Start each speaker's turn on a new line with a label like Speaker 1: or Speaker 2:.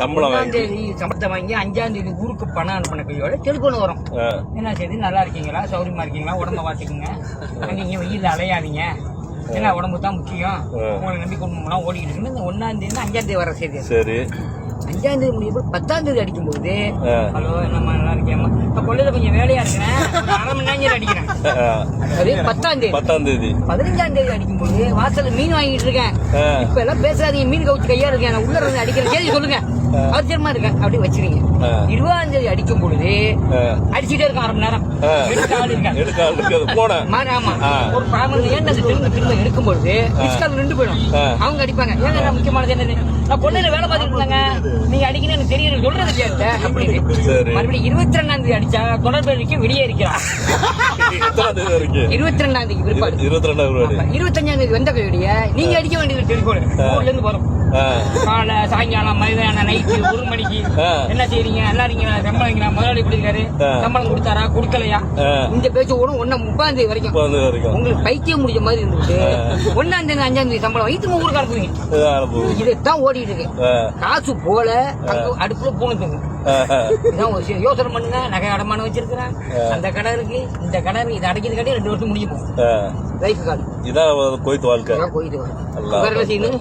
Speaker 1: சம்பளம்
Speaker 2: சம்பளத்தை வாங்கி அஞ்சாம் தேதி ஊருக்கு பணம் அனுப்பின கையோட டெலிஃபோன் வரும். என்ன செய்து நல்லா இருக்கீங்களா? சௌரியமா இருக்கீங்களா? உடம்ப பார்த்துக்குங்க நீங்க வெயில்ல அலையாதீங்க. ஏன்னா உடம்பு தான் முக்கியம். உங்களை நம்பி குடும்பம்லாம் ஓடிக்கிட்டு இருக்குன்னு இந்த ஒன்னாம் தேதி அஞ்சாம் தேதி வர செய்தி
Speaker 1: சரி.
Speaker 2: அஞ்சாம் தேதி முடியும் பத்தாம் தேதி அடிக்கும்போது
Speaker 1: ஆ.
Speaker 2: ஹலோ நம்ம நல்லா கொள்ளையில கொஞ்சம் வேலையா இருக்கிறேன். ஒரு அரை மணி நேரம் அடிக்கிறேன். அது பத்தாம் தேதி.
Speaker 1: பத்தாம் தேதி.
Speaker 2: பதினஞ்சாம் தேதி அடிக்கும்போது வாசல்ல மீன் வாங்கிட்டு இருக்கேன். இப்ப எல்லாம் பேசாதீங்க மீன் கவுச்சு கையா இருக்கேன். நான் உள்ள இருந்து அடிக்கிற கேள்வி சொல்லுங்க. அவசியமா இருக்கேன். அப்படி வச்சிருங்க. இருபதாம் தேதி அடிக்கும் பொழுது அடிச்சுட்டே இருக்கான் அரை மணி நேரம். ஆமா. ஒரு பாமன் ஏன் திரும்ப திரும்ப எடுக்கும் பொழுது நின்று போயிடும். அவங்க அடிப்பாங்க. ஏங்க முக்கியமானது என்னது? நான் கொள்ளையில வேலை பார்த்துட்டு இருந்தாங்க. நீங்க அடிக்கணும் எனக்கு தெரியும் சொல்றது இல்லையா அப்படின்னு. மறுபடியும் இருபத்தி ரெண்டாம் தேதி அடிச்சா தொடர்பு வெளியே
Speaker 1: தேதி வரைக்கும்?
Speaker 2: இருபத்தி ரெண்டாம் தேதி பிற்பாடு.
Speaker 1: இருபத்தி ரெண்டாம் ரூபாய்
Speaker 2: இருபத்தஞ்சாம் தேதி வந்த கையோடைய நீங்க அடிக்க வேண்டியது டெலிஃபோன். ஊர்ல இருந்து வரும். காலை சாயங்காலம் மதியானம் நைட்டு ஒரு மணிக்கு. என்ன செய்றீங்க? நல்லா இருக்கீங்களா? சம்பளம் முதலாளி கொடுக்காரு. சம்பளம் கொடுத்தாரா? கொடுக்கலையா. இந்த பேச்சு ஓடும் ஒன்னா முப்பாம் தேதி வரைக்கும். உங்களுக்கு பைத்தியம் முடிஞ்ச மாதிரி இருந்துட்டு ஒன்னாம் தேதி அஞ்சாம் தேதி சம்பளம் வைத்து ஊருக்கு
Speaker 1: அனுபவம்.
Speaker 2: இதைத்தான் ஓடிட்டு இருக்கு. காசு போல அடுப்புல ஒரு. யோசனை பண்ணுங்க. நகை அடமானம் வச்சிருக்கிறேன் அந்த கடை இருக்கு. இந்த கடை இருக்கு இதை அடைக்கிறது கடை ரெண்டு வருஷம் முடிஞ்சு போகும் லைஃப் கால்.
Speaker 1: இதான் கொய்த்து வாழ்க்கை.
Speaker 2: வரும் செய்யணும்